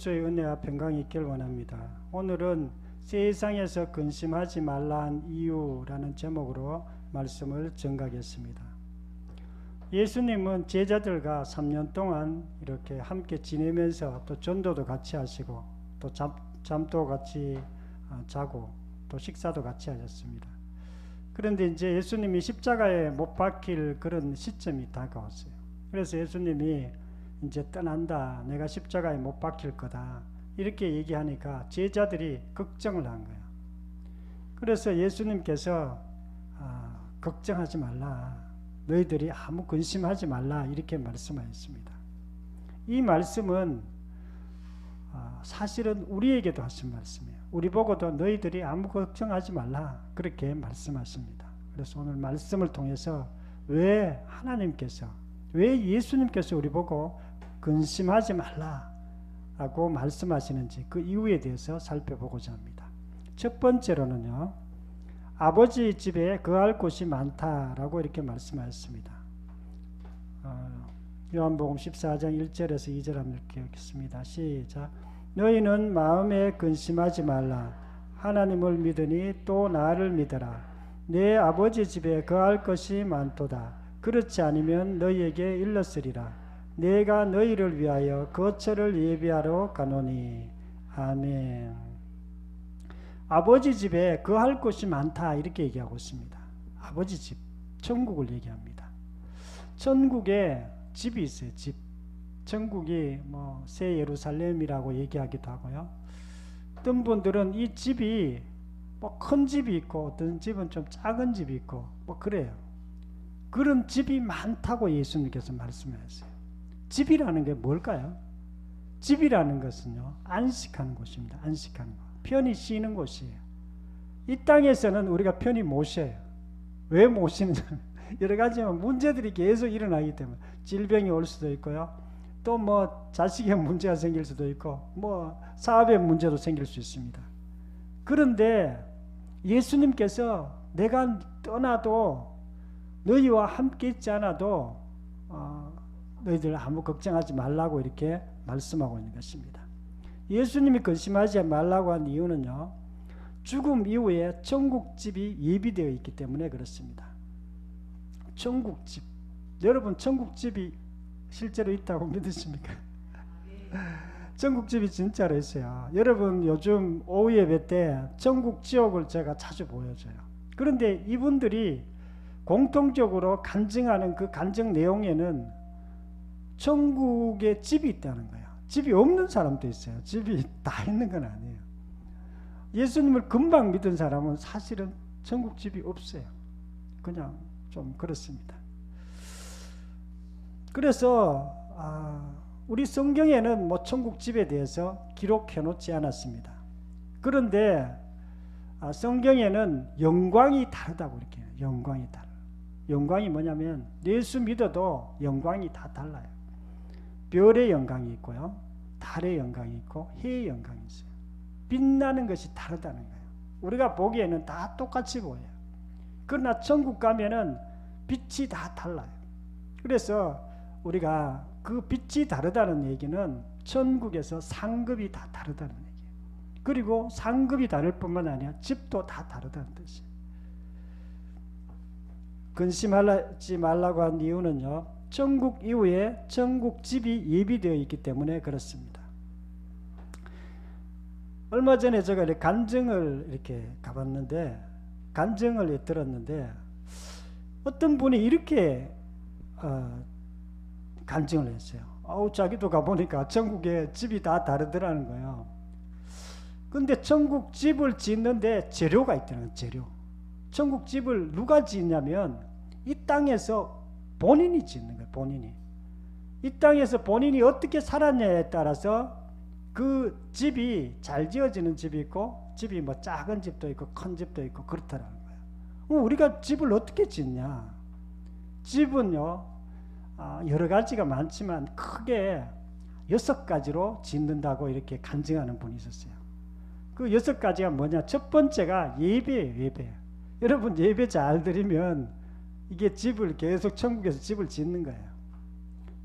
주의 은혜와 평강이 있길 원합니다. 오늘은 세상에서 근심하지 말라 한 이유라는 제목으로 말씀을 전가하겠습니다. 예수님은 제자들과 3년 동안 이렇게 함께 지내면서 또 전도도 같이 하시고 또 잠, 잠도 같이 어, 자고 또 식사도 같이 하셨습니다. 그런데 이제 예수님이 십자가에 못 박힐 그런 시점이 다가왔어요. 그래서 예수님이 이제 떠난다. 내가 십자가에 못 박힐 거다. 이렇게 얘기하니까 제자들이 걱정을 한 거야. 그래서 예수님께서 아, 걱정하지 말라. 너희들이 아무 근심하지 말라. 이렇게 말씀하셨습니다. 이 말씀은 아, 사실은 우리에게도 하신 말씀이에요. 우리 보고도 너희들이 아무 걱정하지 말라. 그렇게 말씀하십니다. 그래서 오늘 말씀을 통해서 왜 하나님께서 왜 예수님께서 우리 보고 근심하지 말라라고 말씀하시는지 그 이유에 대해서 살펴보고자 합니다. 첫 번째로는요. 아버지 집에 거할 곳이 많다라고 이렇게 말씀하셨습니다. 어, 요한복음 14장 1절에서 2절 한번 읽겠습니다. 시작. 너희는 마음에 근심하지 말라. 하나님을 믿으니 또 나를 믿어라. 내 아버지 집에 거할 것이 많도다. 그렇지 않으면 너희에게 일렀으리라. 내가 너희를 위하여 거처를 예비하러 가노니 아멘. 아버지 집에 거할 곳이 많다 이렇게 얘기하고 있습니다. 아버지 집, 천국을 얘기합니다. 천국에 집이 있어요. 집. 천국이 뭐 새 예루살렘이라고 얘기하기도 하고요. 어떤 분들은 이 집이 뭐 큰 집이 있고 어떤 집은 좀 작은 집이 있고 뭐 그래요. 그런 집이 많다고 예수님께서 말씀하셨어요. 집이라는 게 뭘까요? 집이라는 것은요, 안식하는 곳입니다. 안식하는 곳. 편히 쉬는 곳이에요. 이 땅에서는 우리가 편히 못 쉬어요. 왜 못 쉬느냐? 여러 가지 문제들이 계속 일어나기 때문에 질병이 올 수도 있고요. 또 뭐 자식의 문제가 생길 수도 있고 뭐 사업의 문제도 생길 수 있습니다. 그런데 예수님께서 내가 떠나도 너희와 함께 있지 않아도 어, 너희들 아무 걱정하지 말라고 이렇게 말씀하고 있는 것입니다. 예수님이 근심하지 말라고 한 이유는요. 죽음 이후에 천국집이 예비되어 있기 때문에 그렇습니다. 천국집. 여러분 천국집이 실제로 있다고 믿으십니까? 천국집이 진짜로 있어요. 여러분 요즘 오후 예배 때 천국 지옥을 제가 자주 보여줘요. 그런데 이분들이 공통적으로 간증하는 그 간증 내용에는 천국에 집이 있다는 거예요. 집이 없는 사람도 있어요. 집이 다 있는 건 아니에요. 예수님을 금방 믿은 사람은 사실은 천국 집이 없어요. 그냥 좀 그렇습니다. 그래서 아, 우리 성경에는 뭐 천국 집에 대해서 기록해 놓지 않았습니다. 그런데 아, 성경에는 영광이 다르다고 이렇게 해요. 영광이 달라. 영광이 뭐냐면 예수 믿어도 영광이 다 달라요. 별의 영광이 있고요. 달의 영광이 있고 해의 영광이 있어요. 빛나는 것이 다르다는 거예요. 우리가 보기에는 다 똑같이 보여요. 그러나 천국 가면은 빛이 다 달라요. 그래서 우리가 그 빛이 다르다는 얘기는 천국에서 상급이 다 다르다는 얘기예요. 그리고 상급이 다를 뿐만 아니라 집도 다 다르다는 뜻이에요. 근심하지 말라고 한 이유는요. 천국 이후에 천국 집이 예비되어 있기 때문에 그렇습니다. 얼마 전에 제가 이렇게 간증을 이렇게 가봤는데 간증을 들었는데 어떤 분이 이렇게 어, 간증을 했어요. 아우 자기도 가보니까 천국에 집이 다 다르더라는 거예요. 근데 천국 집을 짓는데 재료가 있다는 재료. 천국 집을 누가 짓냐면 이 땅에서 본인이 짓는 거예요. 본인이. 이 땅에서 본인이 어떻게 살았냐에 따라서 그 집이 잘 지어지는 집이 있고 집이 뭐 작은 집도 있고 큰 집도 있고 그렇다라는 거예요. 우리가 집을 어떻게 짓냐? 집은요 아, 여러 가지가 많지만 크게 여섯 가지로 짓는다고 이렇게 간증하는 분이 있었어요. 그 여섯 가지가 뭐냐? 첫 번째가 예배예요, 예배. 여러분 예배 잘 드리면 이게 집을 계속 천국에서 집을 짓는 거예요.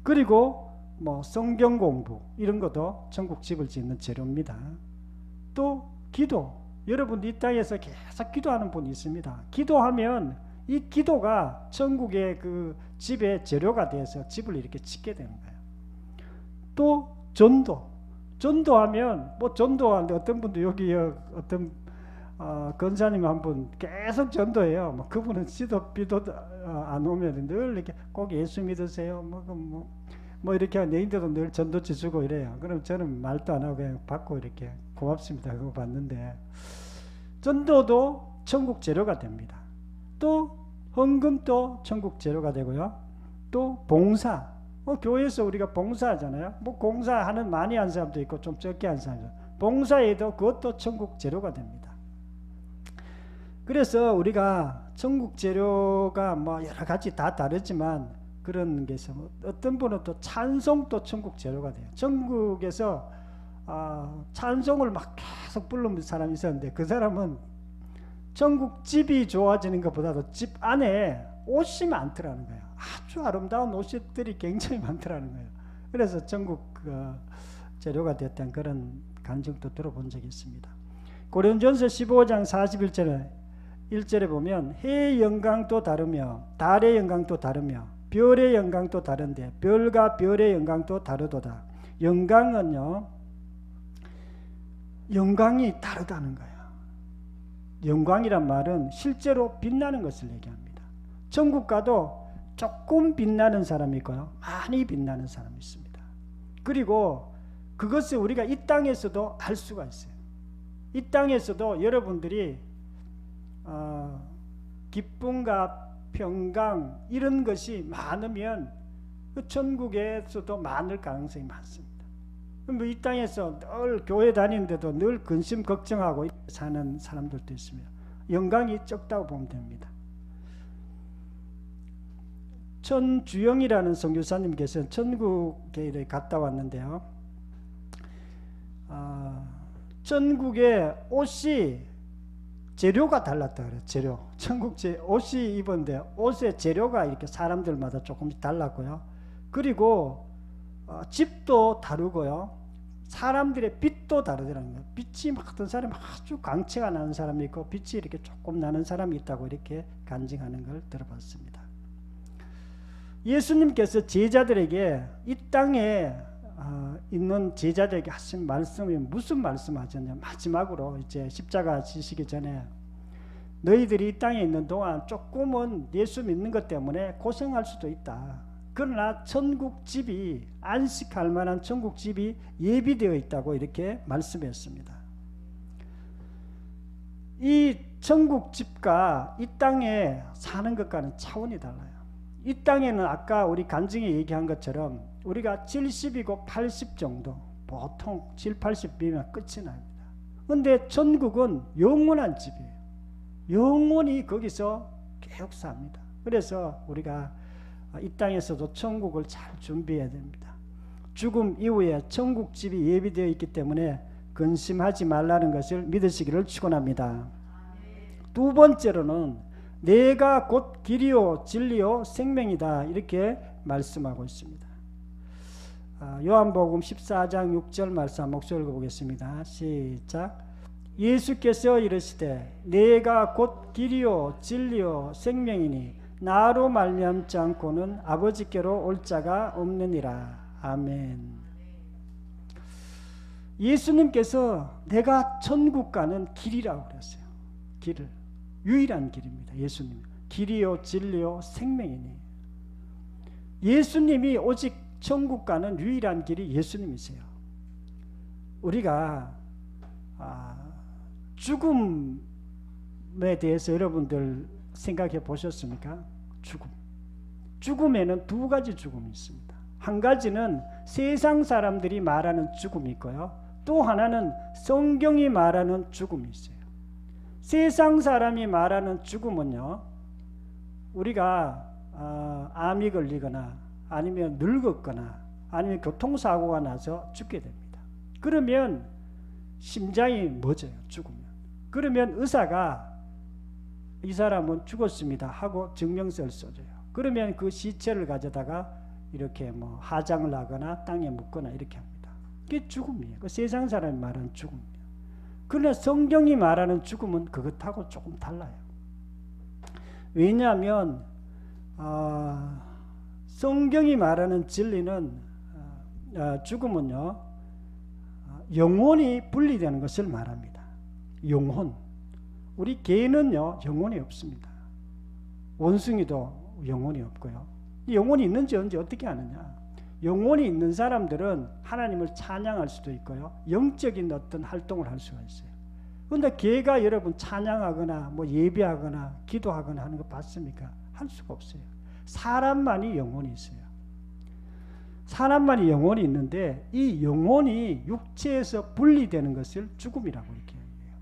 그리고 뭐 성경 공부 이런 것도 천국 집을 짓는 재료입니다. 또 기도 여러분 이 땅에서 계속 기도하는 분이 있습니다. 기도하면 이 기도가 천국의 그 집의 재료가 돼서 집을 이렇게 짓게 되는 거예요. 또 전도 전도하면 뭐 전도하는데 어떤 분도 여기 어떤 어, 건사님 한 분 계속 전도해요. 뭐 그분은 시도 비도 어, 안 오면 늘 이렇게 꼭 예수 믿으세요. 뭐, 뭐, 뭐 이렇게 내인데도 늘 전도지 주고 이래요. 그럼 저는 말도 안 하고 그냥 받고 이렇게 고맙습니다. 그거 받는데 전도도 천국 재료가 됩니다. 또 헌금도 천국 재료가 되고요. 또 봉사. 뭐 교회에서 우리가 봉사하잖아요. 뭐 공사하는 많이 한 사람도 있고 좀 적게 한 사람도 봉사에도 그것도 천국 재료가 됩니다. 그래서 우리가 천국 재료가 뭐 여러 가지 다 다르지만 그런 게 있어. 어떤 분은 또 찬송도 천국 재료가 돼요. 천국에서 아, 찬송을 막 계속 부르는 사람이 있었는데 그 사람은 천국 집이 좋아지는 것보다도 집 안에 옷이 많더라는 거예요. 아주 아름다운 옷들이 굉장히 많더라는 거예요. 그래서 천국 그 재료가 됐던 그런 간증도 들어본 적이 있습니다. 고린전서 15장 41절에 1절에 보면 해의 영광도 다르며 달의 영광도 다르며 별의 영광도 다른데 별과 별의 영광도 다르도다. 영광은요. 영광이 다르다는 거예요. 영광이란 말은 실제로 빛나는 것을 얘기합니다. 천국 가도 조금 빛나는 사람이 있고요. 많이 빛나는 사람이 있습니다. 그리고 그것을 우리가 이 땅에서도 알 수가 있어요. 이 땅에서도 여러분들이 어, 기쁨과 평강 이런 것이 많으면 그 천국에서도 많을 가능성이 많습니다. 뭐이 땅에서 늘 교회 다니는데도 늘 근심 걱정하고 사는 사람들도 있습니다. 영광이 적다고 보면 됩니다. 천주영이라는 선교사님께서 천국에 갔다 왔는데요. 어, 천국의 옷이 재료가 달랐다 그래 재료. 천국 제 옷이 입은데 옷의 재료가 이렇게 사람들마다 조금씩 달랐고요. 그리고 어, 집도 다르고요. 사람들의 빛도 다르더라는 거예요. 빛이 막 어떤 사람이 아주 광채가 나는 사람이 있고 빛이 이렇게 조금 나는 사람이 있다고 이렇게 간증하는 걸 들어봤습니다. 예수님께서 제자들에게 이 땅에 어, 있는 제자들에게 하신 말씀이 무슨 말씀하셨냐 마지막으로 이제 십자가 지시기 전에 너희들이 이 땅에 있는 동안 조금은 예수 믿는 것 때문에 고생할 수도 있다. 그러나 천국 집이 안식할 만한 천국 집이 예비되어 있다고 이렇게 말씀했습니다. 이 천국 집과 이 땅에 사는 것과는 차원이 달라요. 이 땅에는 아까 우리 간증에 얘기한 것처럼 우리가 70이고 80 정도 보통 7, 80이면 끝이 납니다. 근데 천국은 영원한 집이에요. 영원히 거기서 계속 삽니다. 그래서 우리가 이 땅에서도 천국을 잘 준비해야 됩니다. 죽음 이후에 천국 집이 예비되어 있기 때문에 근심하지 말라는 것을 믿으시기를 축원합니다. 두 번째로는 내가 곧 길이요 진리요 생명이다 이렇게 말씀하고 있습니다. 아, 요한복음 14장 6절 말씀 목소리 읽어보겠습니다. 시작. 예수께서 이르시되 내가 곧 길이요 진리요 생명이니 나로 말미암지 않고는 아버지께로 올 자가 없느니라. 아멘. 예수님께서 내가 천국 가는 길이라고 그랬어요. 길을 유일한 길입니다. 예수님. 길이요 진리요 생명이니. 예수님이 오직 천국 가는 유일한 길이 예수님이세요. 우리가 아, 죽음에 대해서 여러분들 생각해 보셨습니까? 죽음. 죽음에는 두 가지 죽음이 있습니다. 한 가지는 세상 사람들이 말하는 죽음이 있고요. 또 하나는 성경이 말하는 죽음이 있어요. 세상 사람이 말하는 죽음은요. 우리가 어, 암이 걸리거나 아니면 늙었거나 아니면 교통사고가 나서 죽게 됩니다. 그러면 심장이 멎어요. 죽으면. 그러면 의사가 이 사람은 죽었습니다 하고 증명서를 써줘요. 그러면 그 시체를 가져다가 이렇게 뭐 하장을 하거나 땅에 묻거나 이렇게 합니다. 그게 죽음이에요. 그 세상 사람이 말하는 죽음이에요. 그러나 성경이 말하는 죽음은 그것하고 조금 달라요. 왜냐하면 어, 성경이 말하는 진리는 어, 어, 죽음은요 어, 영혼이 분리되는 것을 말합니다. 영혼. 우리 개는요 영혼이 없습니다. 원숭이도 영혼이 없고요. 영혼이 있는지 언제 어떻게 아느냐? 영혼이 있는 사람들은 하나님을 찬양할 수도 있고요. 영적인 어떤 활동을 할 수가 있어요. 그런데 개가 여러분 찬양하거나 뭐 예배하거나 기도하거나 하는 거 봤습니까? 할 수가 없어요. 사람만이 영혼이 있어요. 사람만이 영혼이 있는데 이 영혼이 육체에서 분리되는 것을 죽음이라고 이렇게 얘기해요.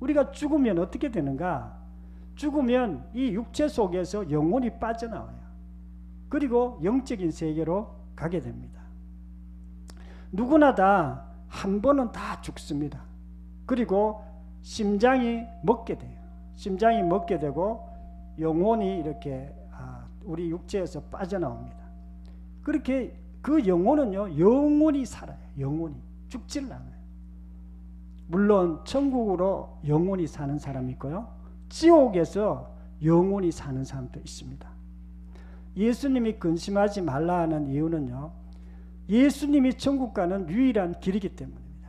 우리가 죽으면 어떻게 되는가? 죽으면 이 육체 속에서 영혼이 빠져나와요. 그리고 영적인 세계로 가게 됩니다. 누구나 다 한 번은 다 죽습니다. 그리고 심장이 먹게 돼요. 심장이 먹게 되고 영혼이 이렇게 아, 우리 육체에서 빠져나옵니다. 그렇게 그 영혼은요 영원히 살아요. 영원히 죽질 않아요. 물론 천국으로 영원히 사는 사람이 있고요. 지옥에서 영원히 사는 사람도 있습니다. 예수님이 근심하지 말라 하는 이유는요. 예수님이 천국 가는 유일한 길이기 때문입니다.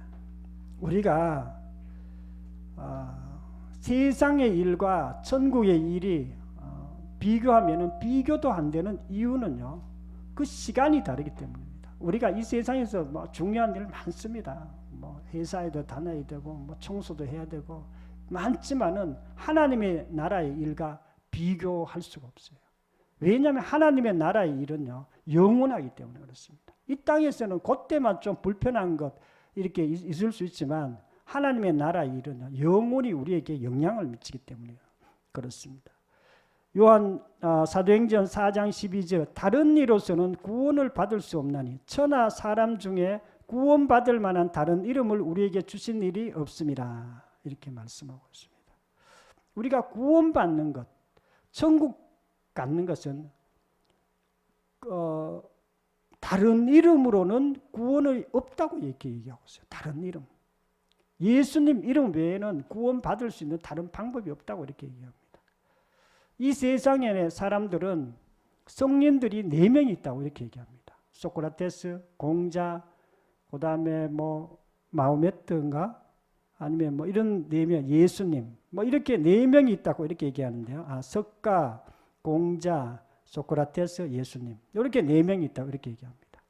우리가 어, 세상의 일과 천국의 일이 어, 비교하면 비교도 안 되는 이유는요. 그 시간이 다르기 때문입니다. 우리가 이 세상에서 뭐 중요한 일 많습니다. 뭐 회사에도 다녀야 되고 뭐 청소도 해야 되고 많지만은 하나님의 나라의 일과 비교할 수가 없어요. 왜냐하면 하나님의 나라의 일은요 영원하기 때문에 그렇습니다. 이 땅에서는 그때만 좀 불편한 것 이렇게 있을 수 있지만 하나님의 나라의 일은 영원히 우리에게 영향을 미치기 때문에 그렇습니다. 요한 어, 사도행전 4장 12절 다른 이로서는 구원을 받을 수 없나니 천하 사람 중에 구원받을 만한 다른 이름을 우리에게 주신 일이 없습니다. 이렇게 말씀하고 있습니다. 우리가 구원받는 것, 천국 갖는 것은 어, 다른 이름으로는 구원이 없다고 이렇게 얘기하고 있어요. 다른 이름. 예수님 이름 외에는 구원받을 수 있는 다른 방법이 없다고 이렇게 얘기합니다. 이 세상에 사람들은 성린들이 네 명이 있다고 이렇게 얘기합니다. 소크라테스, 공자, 그 다음에 뭐 마호메트인가 아니면 뭐 이런 네 명, 예수님, 뭐 이렇게 네 명이 있다고 이렇게 얘기하는데요. 아, 석가, 공자, 소크라테스, 예수님 이렇게 네 명이 있다고 이렇게 얘기합니다.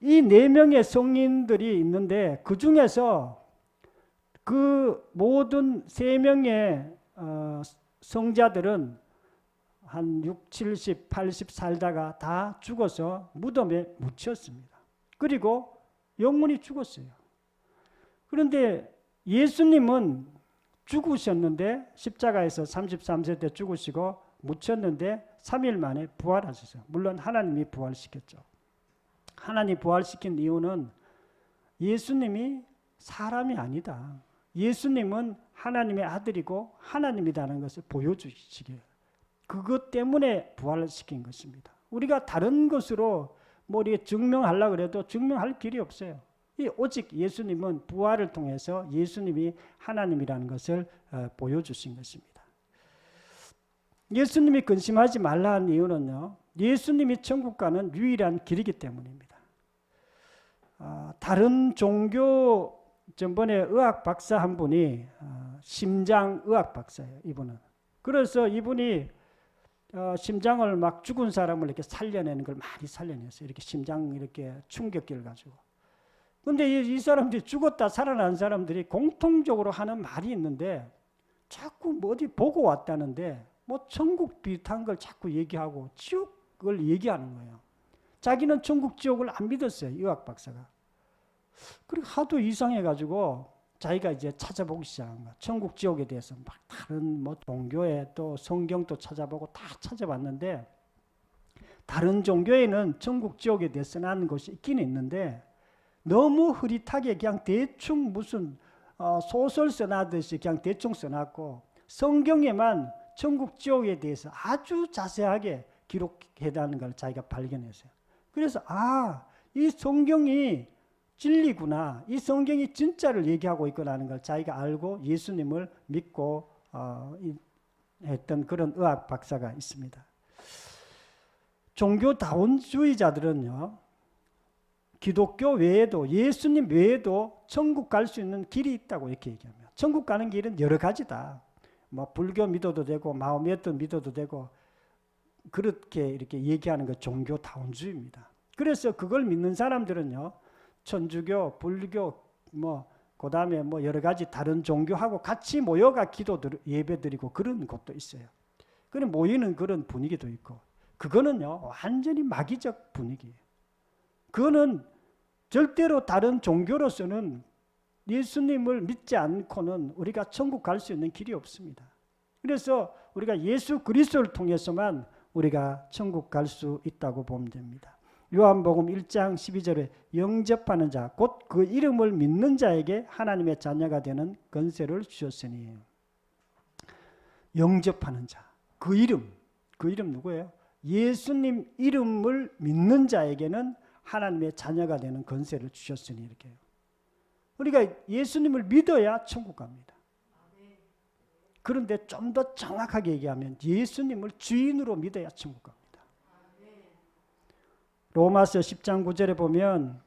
이 네 명의 성인들이 있는데 그 중에서 그 모든 세 명의 어, 성자들은 한 6, 70, 80 살다가 다 죽어서 무덤에 묻혔습니다. 그리고 영혼이 죽었어요. 그런데 예수님은 죽으셨는데 십자가에서 33세 때 죽으시고 묻혔는데 3일 만에 부활하셨어요. 물론 하나님이 부활시켰죠. 하나님 부활시킨 이유는 예수님이 사람이 아니다. 예수님은 하나님의 아들이고 하나님이라는 것을 보여주시기에 그것 때문에 부활시킨 것입니다. 우리가 다른 것으로 뭐 이렇게 증명하려 그래도 증명할 길이 없어요. 오직 예수님은 부활을 통해서 예수님이 하나님이라는 것을 어, 보여주신 것입니다. 예수님이 근심하지 말라는 이유는요. 예수님이 천국 가는 유일한 길이기 때문입니다. 아, 다른 종교 전번에 의학 박사 한 분이 어, 심장 의학 박사예요. 이분은. 그래서 이분이 어, 심장을 막 죽은 사람을 이렇게 살려내는 걸 많이 살려냈어요. 이렇게 심장 이렇게 충격기를 가지고. 근데 이, 이 사람들이 죽었다 살아난 사람들이 공통적으로 하는 말이 있는데 자꾸 뭐 어디 보고 왔다는데 뭐 천국 비슷한 걸 자꾸 얘기하고 지옥을 얘기하는 거예요. 자기는 천국 지옥을 안 믿었어요. 의학 박사가. 그리고 하도 이상해가지고 자기가 이제 찾아보기 시작한 거야. 천국 지옥에 대해서 막 다른 뭐 종교에 또 성경도 찾아보고 다 찾아봤는데 다른 종교에는 천국 지옥에 대해서 쓰는 것이 있긴 있는데 너무 흐릿하게 그냥 대충 무슨 어 소설 써놨듯이 그냥 대충 써놨고 성경에만 천국 지옥에 대해서 아주 자세하게 기록해다는 걸 자기가 발견했어요. 그래서 아, 이 성경이 진리구나. 이 성경이 진짜를 얘기하고 있구나 하는 걸 자기가 알고 예수님을 믿고 어, 이- 했던 그런 의학 박사가 있습니다. 종교다원주의자들은요. 기독교 외에도 예수님 외에도 천국 갈 수 있는 길이 있다고 이렇게 얘기합니다. 천국 가는 길은 여러 가지다. 뭐 불교 믿어도 되고 마호메트 믿어도 되고 그렇게 이렇게 얘기하는 거 종교다원주의입니다. 그래서 그걸 믿는 사람들은요. 천주교, 불교 뭐 그다음에 뭐 여러 가지 다른 종교하고 같이 모여가 기도 예배 드리고 그런 곳도 있어요. 그런 모이는 그런 분위기도 있고 그거는요. 완전히 마귀적 분위기예요. 그거는 절대로 다른 종교로서는 예수님을 믿지 않고는 우리가 천국 갈 수 있는 길이 없습니다. 그래서 우리가 예수 그리스도를 통해서만 우리가 천국 갈 수 있다고 보면 됩니다. 요한복음 1장 12절에 영접하는 자, 곧 그 이름을 믿는 자에게 하나님의 자녀가 되는 권세를 주셨으니 영접하는 자, 그 이름, 그 이름 누구예요? 예수님 이름을 믿는 자에게는 하나님의 자녀가 되는 권세를 주셨으니 이렇게 해요. 우리가 예수님을 믿어야 천국 갑니다. 그런데 좀 더 정확하게 얘기하면 예수님을 주인으로 믿어야 천국 갑니다. 로마서 10장 9절에 보면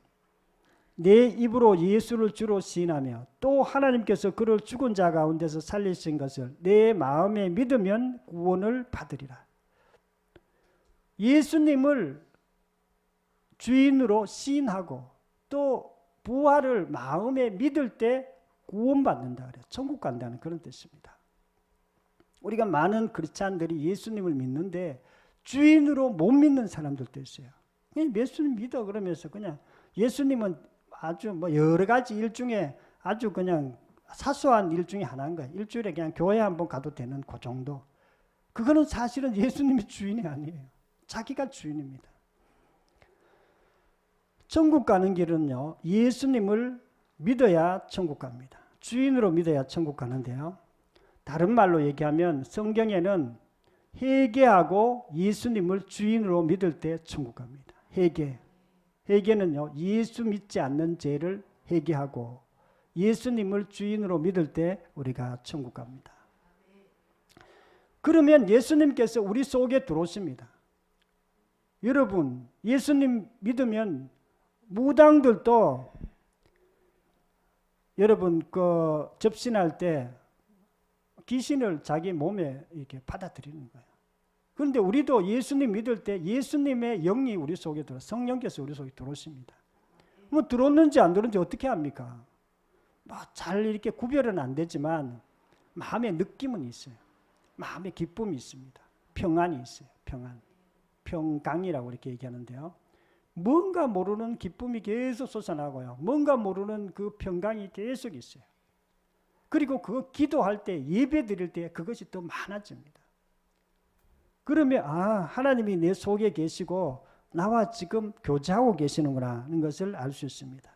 내 입으로 예수를 주로 시인하며 또 하나님께서 그를 죽은 자 가운데서 살리신 것을 내 마음에 믿으면 구원을 받으리라. 예수님을 주인으로 시인하고 또 부활을 마음에 믿을 때 구원받는다 그래요. 천국 간다는 그런 뜻입니다. 우리가 많은 크리스찬들이 예수님을 믿는데 주인으로 못 믿는 사람들도 있어요. 예수님 믿어 그러면서 그냥 예수님은 아주 뭐 여러 가지 일 중에 아주 그냥 사소한 일 중에 하나인 거예요. 일주일에 그냥 교회 한 번 가도 되는 그 정도. 그거는 사실은 예수님이 주인이 아니에요. 자기가 주인입니다. 천국 가는 길은요, 예수님을 믿어야 천국 갑니다. 주인으로 믿어야 천국 가는데요. 다른 말로 얘기하면 성경에는 회개하고 예수님을 주인으로 믿을 때 천국 갑니다. 회개. 회개는요, 예수 믿지 않는 죄를 회개하고 예수님을 주인으로 믿을 때 우리가 천국 갑니다. 그러면 예수님께서 우리 속에 들어오십니다. 여러분, 예수님 믿으면 무당들도 여러분 그 접신할 때 귀신을 자기 몸에 이렇게 받아들이는 거예요. 그런데 우리도 예수님 믿을 때 예수님의 영이 우리 속에 들어 성령께서 우리 속에 들어오십니다. 뭐 들어오는지 안 들어오는지 어떻게 합니까? 뭐잘 이렇게 구별은 안 되지만 마음의 느낌은 있어요. 마음의 기쁨이 있습니다. 평안이 있어요. 평안. 평강이라고 이렇게 얘기하는데요. 뭔가 모르는 기쁨이 계속 솟아나고요. 뭔가 모르는 그 평강이 계속 있어요. 그리고 그 기도할 때 예배 드릴 때 그것이 더 많아집니다. 그러면 아 하나님이 내 속에 계시고 나와 지금 교제하고 계시는구나 하는 것을 알 수 있습니다.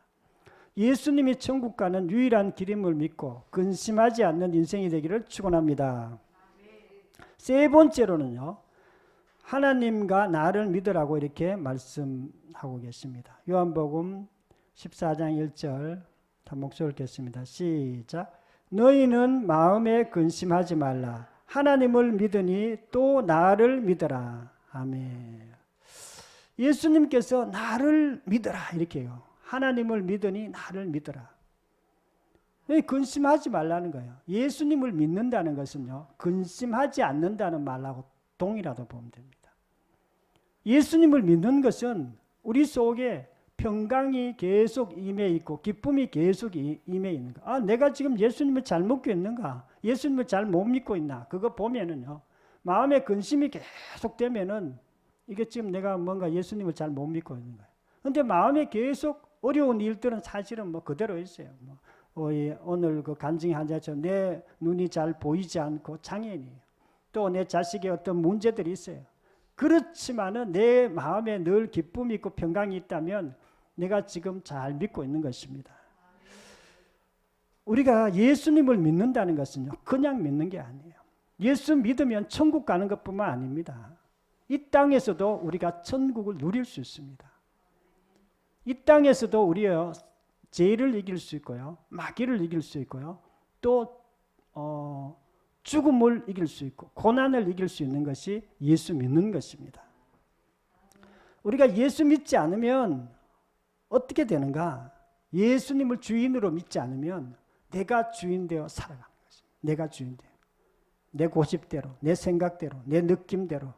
예수님이 천국 가는 유일한 길임을 믿고 근심하지 않는 인생이 되기를 축원합니다. 세 번째로는요. 하나님과 나를 믿으라고 이렇게 말씀하고 계십니다. 요한복음 14장 1절 한 목소리 읽겠습니다. 시작. 너희는 마음에 근심하지 말라. 하나님을 믿으니 또 나를 믿어라. 아멘. 예수님께서 나를 믿어라 이렇게 해요. 하나님을 믿으니 나를 믿어라. 근심하지 말라는 거예요. 예수님을 믿는다는 것은요. 근심하지 않는다는 말하고 동이라도 보면 됩니다. 예수님을 믿는 것은 우리 속에 평강이 계속 임해 있고 기쁨이 계속 임해 있는 거. 아, 내가 지금 예수님을 잘 믿고 있는가? 예수님을 잘 못 믿고 있나? 그거 보면은요. 마음에 근심이 계속 되면은 이게 지금 내가 뭔가 예수님을 잘 못 믿고 있는 거예요. 근데 마음에 계속 어려운 일들은 사실은 뭐 그대로 있어요. 뭐 어, 예, 오늘 그 간증 환자처럼 내 눈이 잘 보이지 않고 장애인이에요. 또 내 자식의 어떤 문제들이 있어요. 그렇지만은 내 마음에 늘 기쁨이 있고 평강이 있다면 내가 지금 잘 믿고 있는 것입니다. 우리가 예수님을 믿는다는 것은요, 그냥 믿는 게 아니에요. 예수 믿으면 천국 가는 것뿐만 아닙니다. 이 땅에서도 우리가 천국을 누릴 수 있습니다. 이 땅에서도 우리요 죄를 이길 수 있고요, 마귀를 이길 수 있고요, 또 어, 죽음을 이길 수 있고 고난을 이길 수 있는 것이 예수 믿는 것입니다. 우리가 예수 믿지 않으면 어떻게 되는가? 예수님을 주인으로 믿지 않으면 내가 주인 되어 살아가는 것입니다. 내가 주인 되어. 내 고집대로, 내 생각대로, 내 느낌대로,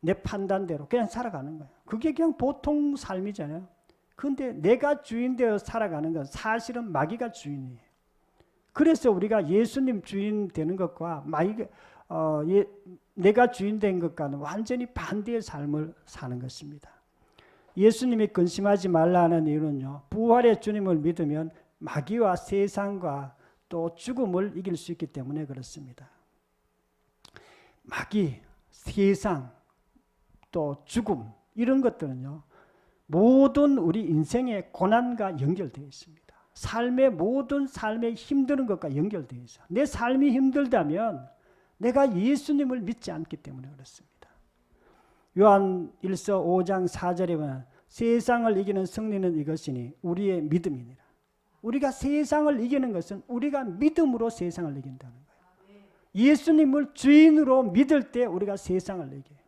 내 판단대로 그냥 살아가는 거예요. 그게 그냥 보통 삶이잖아요. 근데 내가 주인 되어 살아가는 건 사실은 마귀가 주인이에요. 그래서 우리가 예수님 주인 되는 것과 마귀 어, 예, 내가 주인 된 것과는 완전히 반대의 삶을 사는 것입니다. 예수님이 근심하지 말라는 이유는요. 부활의 주님을 믿으면 마귀와 세상과 또 죽음을 이길 수 있기 때문에 그렇습니다. 마귀, 세상, 또 죽음 이런 것들은요. 모든 우리 인생의 고난과 연결되어 있습니다. 삶의 모든 삶의 힘드는 것과 연결되어 있어. 내 삶이 힘들다면 내가 예수님을 믿지 않기 때문에 그렇습니다. 요한 1서 5장 4절에 보면 세상을 이기는 승리는 이것이니 우리의 믿음이니라. 우리가 세상을 이기는 것은 우리가 믿음으로 세상을 이긴다는 거예요. 예수님을 주인으로 믿을 때 우리가 세상을 이겨요.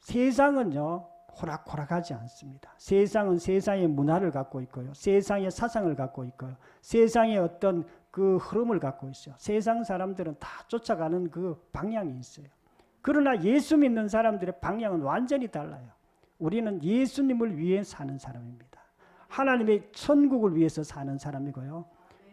세상은요 호락호락하지 않습니다. 세상은 세상의 문화를 갖고 있고요. 세상의 사상을 갖고 있고요. 세상의 어떤 그 흐름을 갖고 있어요. 세상 사람들은 다 쫓아가는 그 방향이 있어요. 그러나 예수 믿는 사람들의 방향은 완전히 달라요. 우리는 예수님을 위해 사는 사람입니다. 하나님의 천국을 위해서 사는 사람이고요.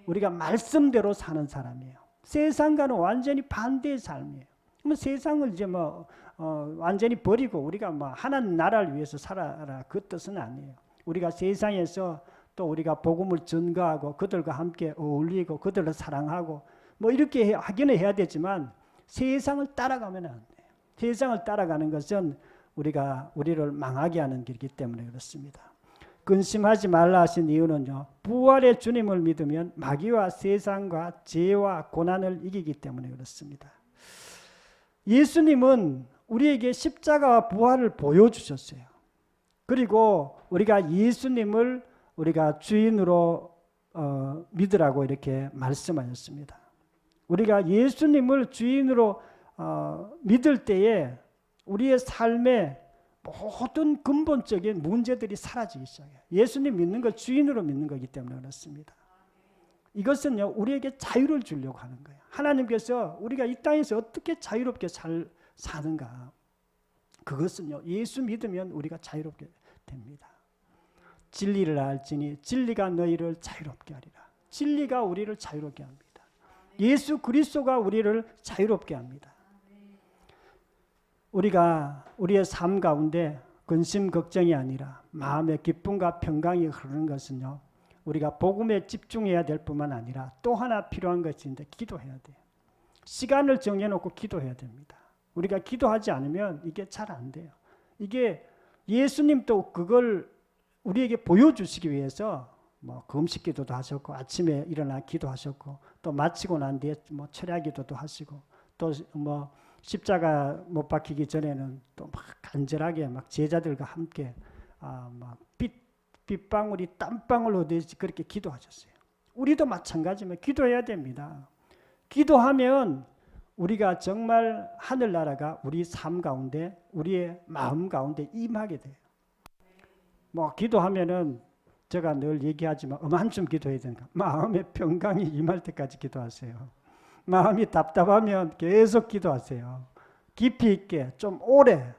우리가 말씀대로 사는 사람이에요. 세상과는 완전히 반대의 삶이에요. 그러면 세상을 이제 뭐 어, 완전히 버리고 우리가 뭐 하나님 나라를 위해서 살아라 그 뜻은 아니에요. 우리가 세상에서 또 우리가 복음을 전가하고 그들과 함께 어울리고 그들을 사랑하고 뭐 이렇게 하기는 해야 되지만 세상을 따라가면 안 돼요. 세상을 따라가는 것은 우리가 우리를 망하게 하는 길이기 때문에 그렇습니다. 근심하지 말라 하신 이유는요. 부활의 주님을 믿으면 마귀와 세상과 죄와 고난을 이기기 때문에 그렇습니다. 예수님은 우리에게 십자가와 부활을 보여주셨어요. 그리고 우리가 예수님을 우리가 주인으로 어, 믿으라고 이렇게 말씀하셨습니다. 우리가 예수님을 주인으로 어, 믿을 때에 우리의 삶의 모든 근본적인 문제들이 사라지기 시작해요. 예수님 믿는 걸 주인으로 믿는 거기 때문에 그렇습니다. 이것은요 우리에게 자유를 주려고 하는 거예요. 하나님께서 우리가 이 땅에서 어떻게 자유롭게 살 사는가? 그것은요 예수 믿으면 우리가 자유롭게 됩니다. 진리를 알지니 진리가 너희를 자유롭게 하리라. 진리가 우리를 자유롭게 합니다. 예수 그리스도가 우리를 자유롭게 합니다. 우리가 우리의 삶 가운데 근심 걱정이 아니라 마음의 기쁨과 평강이 흐르는 것은요. 우리가 복음에 집중해야 될 뿐만 아니라 또 하나 필요한 것인데 기도해야 돼요. 시간을 정해 놓고 기도해야 됩니다. 우리가 기도하지 않으면 이게 잘 안 돼요. 이게 예수님도 그걸 우리에게 보여주시기 위해서 뭐 금식 기도도 하셨고 아침에 일어나 기도하셨고 또 마치고 난 뒤에 뭐 철야 기도도 하시고 또뭐 십자가 못 박히기 전에는 또 막 간절하게 막 제자들과 함께 아 막빛 빗방울이 땀방울 오듯이 그렇게 기도하셨어요. 우리도 마찬가지면 기도해야 됩니다. 기도하면 우리가 정말 하늘나라가 우리 삶 가운데 우리의 마음 가운데 임하게 돼요. 뭐 기도하면은 제가 늘 얘기하지만 어만큼 기도해야 된다. 마음의 평강이 임할 때까지 기도하세요. 마음이 답답하면 계속 기도하세요. 깊이 있게 좀 오래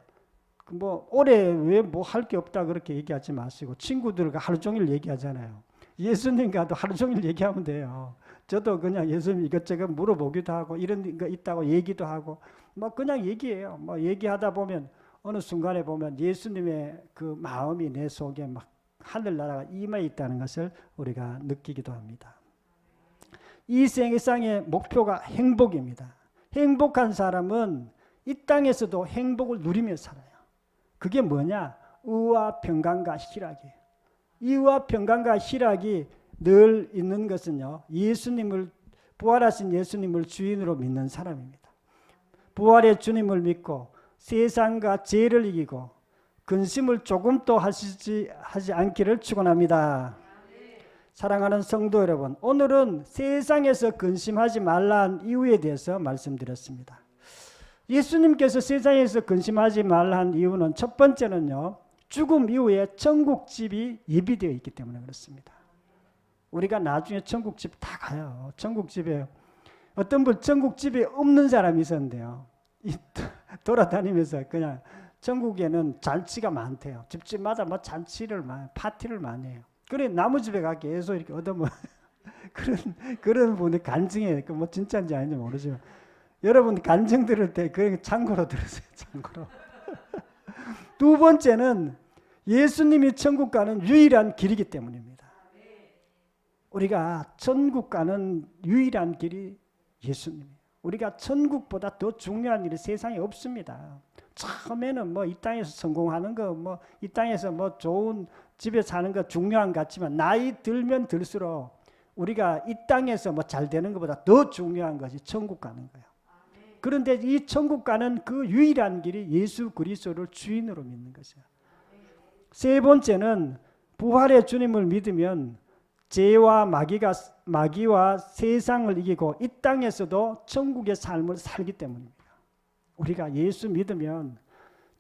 뭐 오래 왜 뭐 할 게 없다 그렇게 얘기하지 마시고 친구들과 하루 종일 얘기하잖아요. 예수님과도 하루 종일 얘기하면 돼요. 저도 그냥 예수님 이것저것 물어보기도 하고 이런 거 있다고 얘기도 하고 뭐 그냥 얘기해요. 뭐 얘기하다 보면 어느 순간에 보면 예수님의 그 마음이 내 속에 막 하늘나라가 임해 있다는 것을 우리가 느끼기도 합니다. 이 세상의 목표가 행복입니다. 행복한 사람은 이 땅에서도 행복을 누리며 살아요. 그게 뭐냐? 의와 평강과 희락이에요. 의와 평강과 희락이 늘 있는 것은요. 예수님을 부활하신 예수님을 주인으로 믿는 사람입니다. 부활의 주님을 믿고 세상과 죄를 이기고 근심을 조금 도 하시지 하지 않기를 축원합니다. 사랑하는 성도 여러분, 오늘은 세상에서 근심하지 말라는 이유에 대해서 말씀드렸습니다. 예수님께서 세상에서 근심하지 말라는 이유는 첫 번째는요. 죽음 이후에 천국 집이 예비되어 있기 때문에 그렇습니다. 우리가 나중에 천국 집 다 가요. 천국 집에 어떤 분 천국 집에 없는 사람이 있었는데요. 이 돌아다니면서 그냥 천국에는 잔치가 많대요. 집집마다 뭐 잔치를 많이 파티를 많이 해요. 그래 나무 집에 가 계속 이렇게 얻어먹 그런 그런 분이 간증해. 그 뭐 진짜인지 아닌지 모르지만 여러분 간증 들을 때 그 참고로 들으세요. 참고로. 두 번째는 예수님이 천국 가는 유일한 길이기 때문입니다. 우리가 천국 가는 유일한 길이 예수님이에요. 우리가 천국보다 더 중요한 일이 세상에 없습니다. 처음에는 뭐 이 땅에서 성공하는 거, 뭐 이 땅에서 뭐 좋은 집에 사는 거 중요한 것 같지만 나이 들면 들수록 우리가 이 땅에서 뭐 잘 되는 것보다 더 중요한 것이 천국 가는 거예요. 그런데 이 천국 가는 그 유일한 길이 예수 그리스도를 주인으로 믿는 것이야. 세 번째는 부활의 주님을 믿으면 죄와 마귀가 마귀와 세상을 이기고 이 땅에서도 천국의 삶을 살기 때문입니다. 우리가 예수 믿으면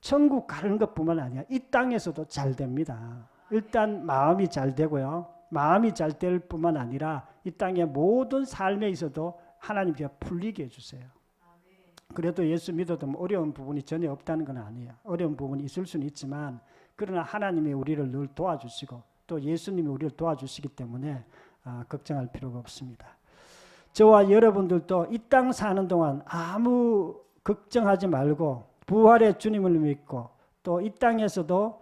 천국 가는 것뿐만 아니라 이 땅에서도 잘 됩니다. 일단 마음이 잘 되고요. 마음이 잘 될 뿐만 아니라 이 땅의 모든 삶에 있어도 하나님께 풀리게 해주세요. 그래도 예수 믿어도 뭐 어려운 부분이 전혀 없다는 건 아니에요. 어려운 부분이 있을 수는 있지만 그러나 하나님이 우리를 늘 도와주시고 또 예수님이 우리를 도와주시기 때문에 아, 걱정할 필요가 없습니다. 저와 여러분들도 이 땅 사는 동안 아무 걱정하지 말고 부활의 주님을 믿고 또 이 땅에서도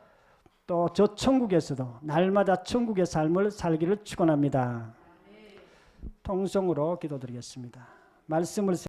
또 저 천국에서도 날마다 천국의 삶을 살기를 축원합니다. 통성으로 기도드리겠습니다. 말씀을